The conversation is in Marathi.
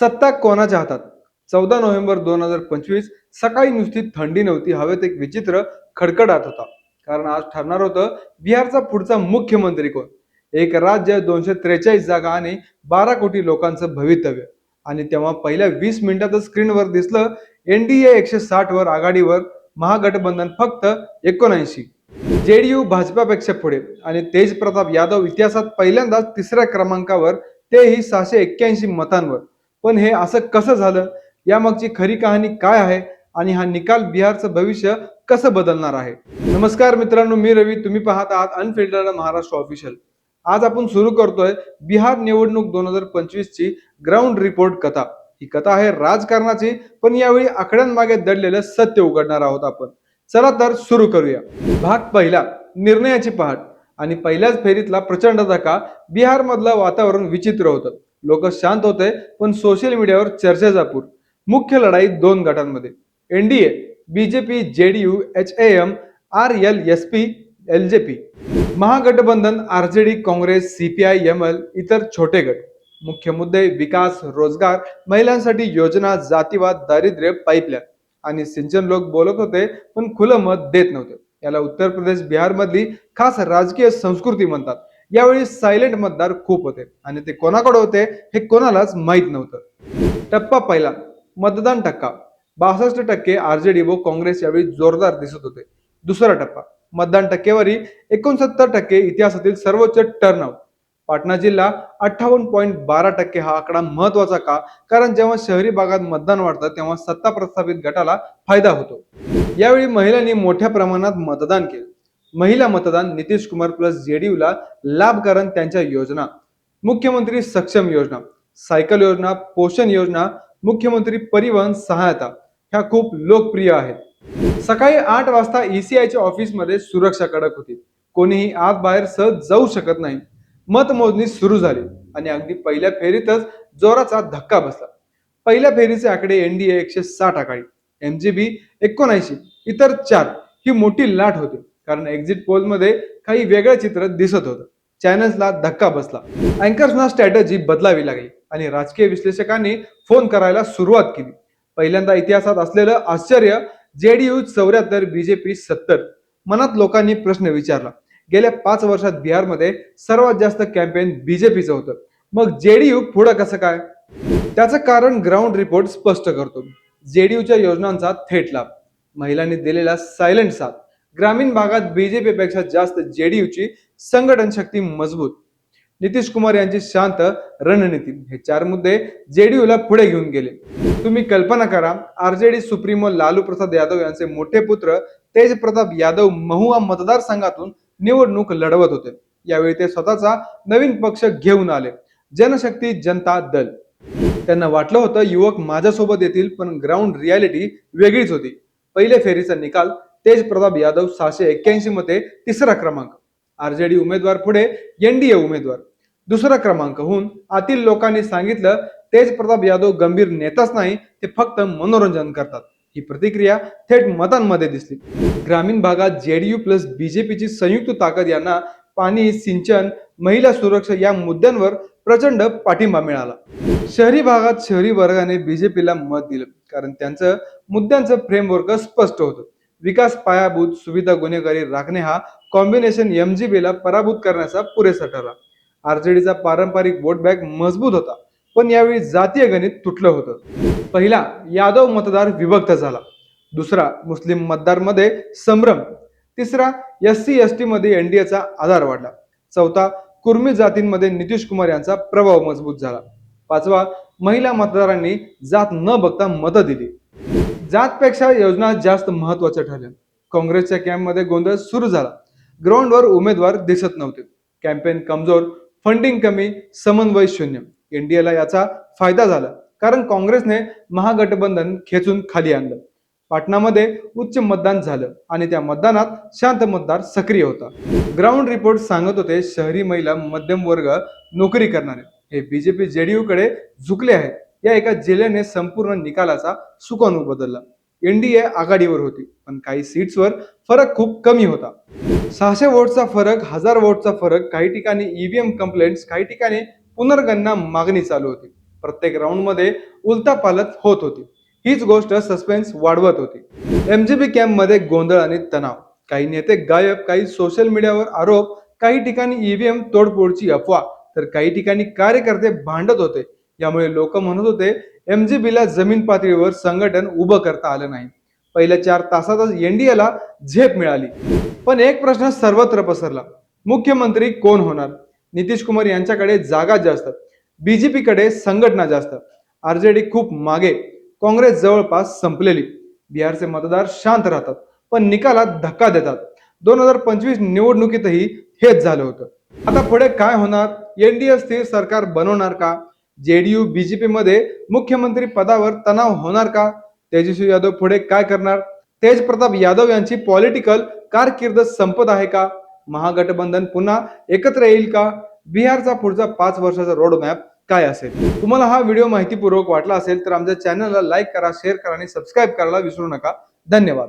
सत्ता कोणाच्या हातात? चौदा नोव्हेंबर दोन हजार पंचवीस सकाळी नुसती थंडी नव्हती हवेत एक विचित्र खडखडाट होता. कारण आज ठरणार होतं बिहारचा पुढचा मुख्यमंत्री कोण? एक राज्य दोनशे त्रेचाळीस जागा आणि बारा कोटी लोकांचं भवितव्य. आणि तेव्हा पहिल्या वीस मिनिटातच स्क्रीनवर दिसलं एनडीए एकशे साठ वर आघाडीवर महागठबंधन फक्त एकोणऐंशी. जेडीयू भाजपापेक्षा पुढे. आणि तेज प्रताप यादव इतिहासात पहिल्यांदाच तिसऱ्या क्रमांकावर तेही सहाशे एक्क्याऐंशी मतांवर. पण हे असं कसं झालं? यामागची खरी कहाणी काय आहे? आणि हा निकाल बिहारचं भविष्य कसं बदलणार आहे? नमस्कार मित्रांनो मी रवी. तुम्ही पाहत आहात अनफिल्टर्ड महाराष्ट्र ऑफिशियल आज आपण सुरू करतोय बिहार निवडणूक दोन हजार पंचवीस ची ग्राउंड रिपोर्ट कथा. ही कथा आहे राजकारणाची पण यावेळी आकड्यांमागे दडलेलं सत्य उघडणार आहोत आपण. चला तर सुरू करूया. भाग पहिला निर्णयाची पहाट. आणि पहिल्याच फेरीतला प्रचंड धक्का बिहारमधलं वातावरण विचित्र होतं. लोक शांत होते पण सोशल मीडियावर चर्चा जापूर. मुख्य लढाई दोन गटांमध्ये. NDA BJP JDU H A M R L S P L J P Mahagathbandhan RJD Congress CPI M L इतर छोटे गट. मुख्य मुद्दे विकास रोजगार महिलांसाठी योजना जातीवाद दारिद्र्य पाईपलाईन आणि सिंचन लोक बोलत होते पण खुलं मत देत नव्हते. याला उत्तर प्रदेश बिहारमधली खास राजकीय संस्कृती म्हणतात. यावेळी सायलेंट मतदार खूप होते आणि ते कोणाकडे होते हे कोणालाच माहीत नव्हतं. टप्पा पहिला मतदान टक्का. बासष्ट टक्के आरजेडी व काँग्रेस यावेळी जोरदार दिसत होते. दुसरा टप्पा मतदान टक्केवारी एकोणसत्तर टक्के इतिहासातील सर्वोच्च टर्नआउट पाटणा जिल्हा अठ्ठावन्न पॉईंट बारा टक्के हा आकडा महत्त्वाचा का? कारण जेव्हा शहरी भागात मतदान वाढतं तेव्हा सत्ता प्रस्थापित गटाला फायदा होतो. यावेळी महिलांनी मोठ्या प्रमाणात मतदान केलं. महिला मतदान नितीश कुमार प्लस जेडीयू ला लाभ कारण त्यांच्या योजना. मुख्यमंत्री सक्षम योजना सायकल योजना पोषण योजना मुख्यमंत्री परिवहन सहायता ह्या खूप लोकप्रिय आहेत. सकाळी आठ वाजता ईसीआयच्या ऑफिसमध्ये सुरक्षा कडक होती. कोणीही आत बाहेर सहज जाऊ शकत नाही. मतमोजणी सुरू झाली आणि अगदी पहिल्या फेरीतच जोराचा धक्का बसला. पहिल्या फेरीचे आकडे एनडीए एकशे साठ आघाडी एमजीबी एकोणऐंशी इतर चार ही मोठी लाट होती. कारण एक्झिट पोलमध्ये काही वेगळं चित्र दिसत होतं. चॅनल्सला धक्का बसला. अँकर्सना स्ट्रॅटजी बदलावी लागली आणि राजकीय विश्लेषकांनी फोन करायला सुरुवात केली. पहिल्यांदा इतिहासात असलेलं आश्चर्य जेडीयू चौऱ्याहत्तर बीजेपी सत्तर. मनात लोकांनी प्रश्न विचारला. गेल्या पाच वर्षात बिहारमध्ये सर्वात जास्त कॅम्पेन बीजेपीचं होतं. मग जेडीयू पुढं कसं काय? त्याचं कारण ग्राउंड रिपोर्ट स्पष्ट करतो. जेडीयूच्या योजनांचा थेट लाभ. महिलांनी दिलेला सायलेंट साथ. ग्रामीण भागात बीजेपीपेक्षा जास्त जेडीयूची संघटन शक्ती मजबूत. नितीश कुमार यांची शांत रणनीती. हे चार मुद्दे जेडीयूला पुढे घेऊन गेले. तुम्ही कल्पना करा आरजेडी सुप्रीमो लालू प्रसाद यादव यांचे मोठे पुत्र तेज प्रताप यादव महुआ मतदारसंघातून निवडणूक लढवत होते. यावेळी ते स्वतःचा नवीन पक्ष घेऊन आले. जनशक्ती जनता दल. त्यांना वाटलं होतं युवक माझ्यासोबत येतील पण ग्राउंड रियालिटी वेगळीच होती. पहिल्या फेरीचा निकाल तेज प्रताप यादव सहाशे एक्क्याऐंशी मध्ये तिसरा क्रमांक. आरजेडी उमेदवार पुढे एनडीए उमेदवार. दुसरा क्रमांक होऊन आतील लोकांनी सांगितलं तेज प्रताप यादव गंभीर नेताच नाही ते फक्त मनोरंजन करतात. ही प्रतिक्रिया थेट मतांमध्ये दिसली. ग्रामीण भागात जेडीयू प्लस बीजेपीची संयुक्त ताकद यांना पाणी सिंचन महिला सुरक्षा या मुद्द्यांवर प्रचंड पाठिंबा मिळाला. शहरी भागात शहरी वर्गाने बीजेपीला मत दिलं कारण त्यांचं मुद्द्यांचं फ्रेमवर्क स्पष्ट होतं. विकास पायाभूत सुविधा गुन्हेगारी राखणे हा कॉम्बिनेशन एमजीबी ला पराभूत करण्याचा पुरेसा ठरला आरजेडीचा पारंपरिक वोट बँक मजबूत होता पण यावेळी जातीय गणित तुटलं होतं. पहिला यादव मतदार विभक्त झाला. दुसरा मुस्लिम मतदारमध्ये संभ्रम. तिसरा एस सी एस टी मध्ये एनडीएचा आधार वाढला. चौथा कुर्मी जातींमध्ये नितीश कुमार यांचा प्रभाव मजबूत झाला. पाचवा महिला मतदारांनी जात न बघता मतं दिली. जातपेक्षा योजना जास्त महत्त्वाच्या ठरल्या. काँग्रेसच्या कॅम्पमध्ये गोंधळ सुरू झाला. ग्राउंडवर उमेदवार दिसत नव्हते. कॅम्पेन कमजोर फंडिंग कमी समन्वय शून्य. एनडीएला याचा फायदा झाला कारण काँग्रेसने महागठबंधन खेचून खाली आणलं. पाटणामध्ये उच्च मतदान झालं आणि त्या मतदानात शांत मतदार सक्रिय होता. ग्राउंड रिपोर्ट सांगत होते शहरी महिला मध्यम वर्ग नोकरी करणारे. हे बीजेपी जेडीयू कडे झुकले आहेत. या एका जिल्ह्याने संपूर्ण निकालाचा सुकाणू बदलला. एनडीए आघाडीवर होती पण काही सीट्सवर फरक खूप कमी होता. सहाशे वोटचा फरक हजार वोटचा फरक काही ठिकाणी ईव्हीएम कंप्लेंट्स काही ठिकाणी पुनर्गणना मागणी चालू होती. प्रत्येक राऊंडमध्ये उलतापालत होत होती. हीच गोष्ट सस्पेन्स वाढवत होती. एमजीबी कॅम्पमध्ये गोंधळ आणि तणाव. काही नेते गायब काही सोशल मीडियावर आरोप काही ठिकाणी ईव्हीएम तोडफोडची अफवा तर काही ठिकाणी कार्यकर्ते भांडत होते. यामुळे लोक म्हणत होते एमजीबीला जमीन पातळीवर संघटन उभं करता आलं नाही. पहिल्या चार तासातच एनडीएला झेप मिळाली. पण एक प्रश्न सर्वत्र पसरला. मुख्यमंत्री कोण होणार? नितीश कुमार यांच्याकडे जागा जास्त. बीजेपीकडे संघटना जास्त. आरजेडी खूप मागे. काँग्रेस जवळपास संपलेली. बिहारचे मतदार शांत राहतात पण निकालात धक्का देतात. दोन हजार पंचवीस निवडणुकीतही हेच झालं होतं. आता पुढे काय होणार? एनडीए स्थिर सरकार बनवणार का? जेडीयू बीजेपी मध्ये मुख्यमंत्री पदावर तणाव होणार का? तेजस्वी यादव पुढे काय करणार? तेज प्रताप यादव यांची पॉलिटिकल कारकीर्द संपत आहे का? महागठबंधन पुन्हा एकत्र येईल का? बिहारचा पुढचा पाच वर्षाचा रोड मॅप काय असेल? तुम्हाला हा व्हिडिओ माहितीपूर्वक वाटला असेल तर आमच्या चॅनलला लाईक करा शेअर करा आणि सबस्क्राईब करायला विसरू नका. धन्यवाद.